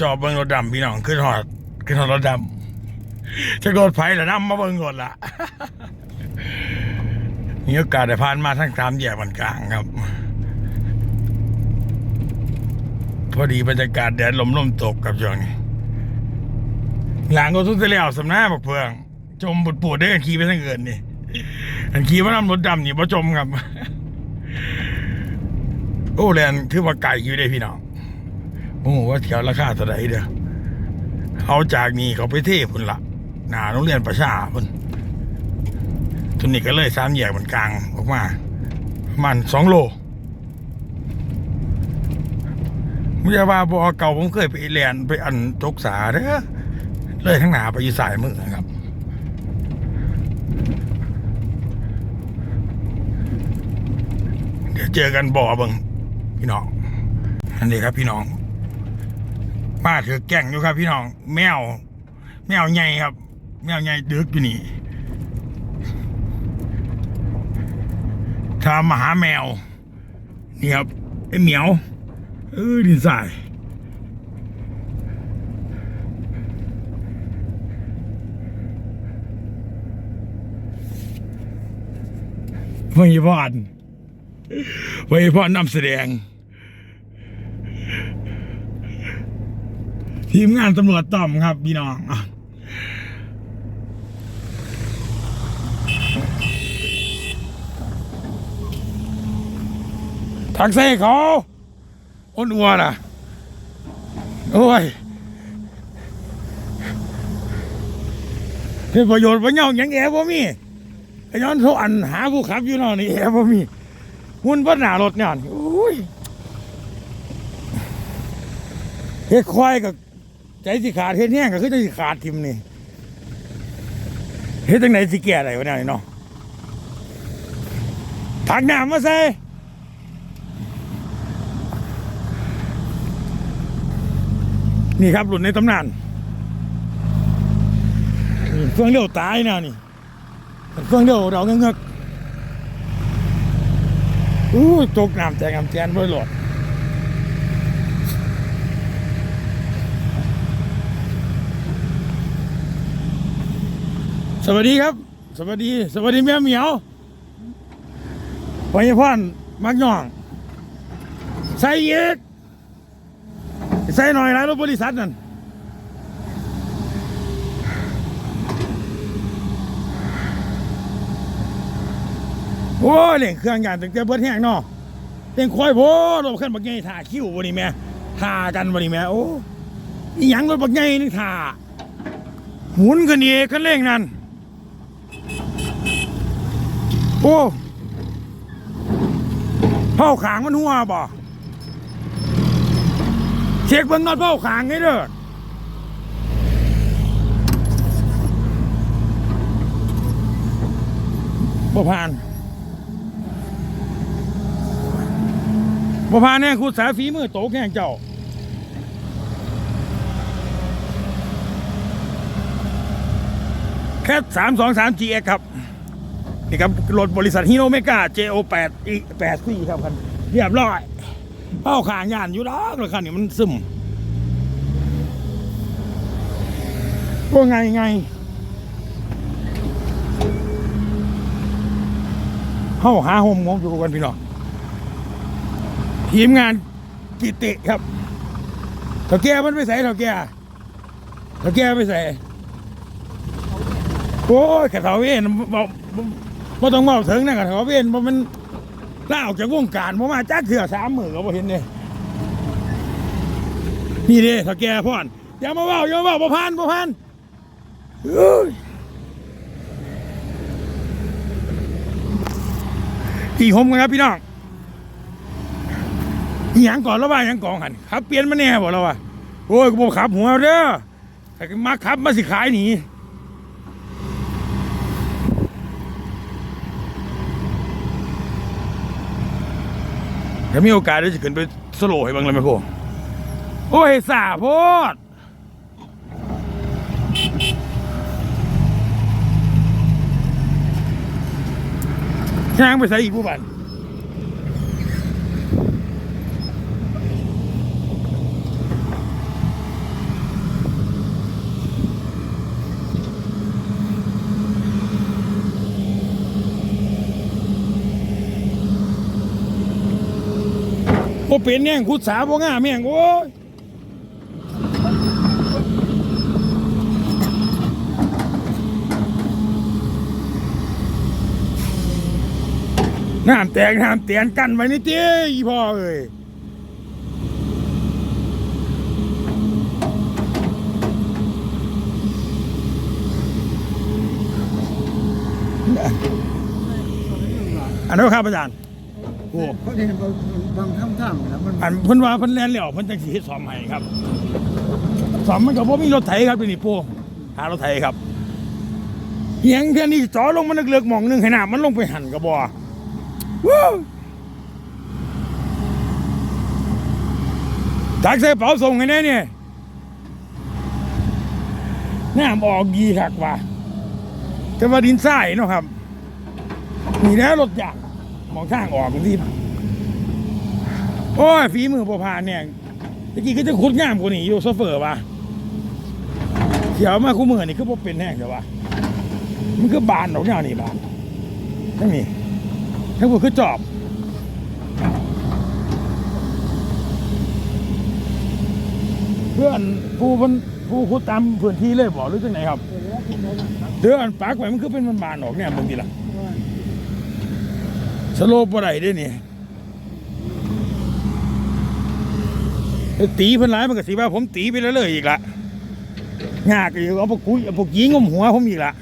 จอบเบิ่งรถดำพี่น้องขึ้นหอดขึ้นหอดรถดำจะรถไฟแล้วนำมาเบิ่งรถละมีโอกาสได้ผ่านมาทั้งสามแยกมันกลางครับ พอดีบรรยากาศแดดลมลมตกกับช่วงนี้ หลังก็ทุกทีแล้วสำนักบักเพืองจมปวดปวดได้กันขี่ไปทั้งเกินนี่อันขี่ว่านำรถดำนี่บ่จมครับ โอ้แลนถือว่าไก่อยู่ได้พี่น้อง โอ้โหว่าแถวราคาเท่าไหร่เด้อเอาจากนี่เขาไปเทพุ่นละหนาโรงเรียนประชาพุ่นทุนนี้ก็เลยสามแยกมันกลางออกมามันสองโลม่ใช่ว่าบอเก่าผมเคยไปแลนไปอันตกสาเด้อเลยทั้งหนาไปยู่สายมือครับเดี๋ยวเจอกันบ่อบิงพี่น้องอันนี้ครับพี่น้อง มาถือแก่งอยู่ครับ พี่น้อง แมว แมวใหญ่ครับ แมวใหญ่ดึกอยู่นี่ทำมหาแมว นี่ครับไอ้เหมียวเออดินสายพยาบาลไว้พ่อนำแสดง ทีมงานตำรวจต่อมครับพี่น้องทักซี่เขาอ้นอัวน่ะ โอ้ยเป็นประโยชน์ประโยชน์ยังแอบบ่มีย้อนโทอันหาผู้ขับอยู่นอนี่แอบบ่มีหุ่นบนหนารถเนี่ยโอ้ยเฮ็ดควายกับ ใจสิขาดเฮ็ดแห้งก็คือใจสิขาดทิมนี่เฮ็ดจังไหนสิแก่อะไรวะเนี่ยเนาะถังน้ำมาใส่นี่ครับหลุดในตำนานนี่เฟืองเดียวตายนะนี่เฟืองเดียวเราเงือกๆอู้ตกน้ำแจงน้ำแจนบ่หลด สวัสดีครับ สวัสดี สวัสดีแม่เหมียวพอยพ่อนมักย่อง ใส่เอกใส่หน่อยนะรถบริษัทนั่นโอ้เล่งเครื่องยานตั้งแต่เบิดแห้งเนาะเล่งควายโพรถขึ้นบักใหญ่ถ่าคิ้วบ่นี่แม่ถ่ากันบ่นี่แม่โอ้ยังรถบักใหญ่นี่ถ่าหมุนกันนี่คันเร่งนั่น โอ้เผาขางมันหัวบ่เช็คเบิ่งนอดเผาขางไงเด้อบ่ผ่านบ่พานแน่คุณสาฝีมือโตแข่งเจ้าแค่สามสองสาม GX ครับ นี่ครับรถบริษัทฮิโนเมกา JO8 อี8 4 ครับคันเรียบร้อยเป้าขางยานอยู่ดอกเลยคันนี้มันซึมว่าไงไงเข้าหาโฮมงงอยู่กันพี่น้องทีมงานกิติครับเถ่าแก่มันไปใส่เถ่าแก่เถ่าแก่ไปใส่โอ้ยกระเถาเวนบอก บ่ต้องเมาถึงนะกระเถาเวนบ่มันล่าออกจากวงการบ่มาจักเถื่อสามหมือก็บ่เห็นเลยนี่เด้ถ่าแก่พ่อนอย่ามาเว้าอย่ามาว้าบ่พันบ่พันเอ้ยขี่หมกันครับพี่น้องหยังก่อนแล้วว่ายังก่อนหันขับเปลี่ยนมาแน่บอกเราว่าโอ้ยกูบอกขับหัวเด้อแต่มาขับมาสิขายหนี ถ้ามีโอกาสได้จะขึ้นไปสโลให้บ้างเลยไหมพ่อโอ้ยสาโพดย่างไปใส่อีกผู้บัน บ่เป็นแน่งขุดสาบ่ง่าแม่งโอ้ยน้ำแตกน้ำเตียนกันไว้นี่เต้อีพ่อเอ้ยอันนั้ครับอาจารย์ โอ้เขาเห็นบางบางท่ามๆนะมันอันเพิ่นว่าเพิ่นแล่นแล้วเพิ่นจังสิเฮ็ดซ่อมให้ครับซ่อมมันก็บ่มีรถไถครับเดี๋ยวนี้ปู่หารถไถครับเฮียงเท่านี้จ่อลงมันเลือกๆหม่องหนึงให้น้ำมันลงไปหั่นก็บ่วู้ตักใส่เป๋าส่งให้แน่เนี่ยน้ำออกดีคักว่ะแต่ว่าดินทรายเนาะครับนี่แหล้วรถยาง มองทางออกบางทีโอ้ยฝีมือประพานเนี่ยตะกี้ก็จะขุดงามกว่านี้อยู่โซเฟอร์ว่ะเขียวมาคู่มือนี่คือบ่เป็นแห้งเดี๋ยววะมันคือบานดอกเนี่ยนี่บานทั้งนี้ทั้งหมดคือจอบเพื่อนผู้เพิ่นผู้ขุดตามพื้นที่เลยบอกหรือจังไหนครับเดือนปากไว้มันคือเป็นมันบานออกเนี่ยมึงดีละ สโลปบ่ได้เด้นี่ตีเพิ่นร้ายมันก็สิว่าผมตีไปแล้วเลยอีกละงากอยู่เอาพวกกุ้ยเอาพวกยิงงมหัวผมอีกละ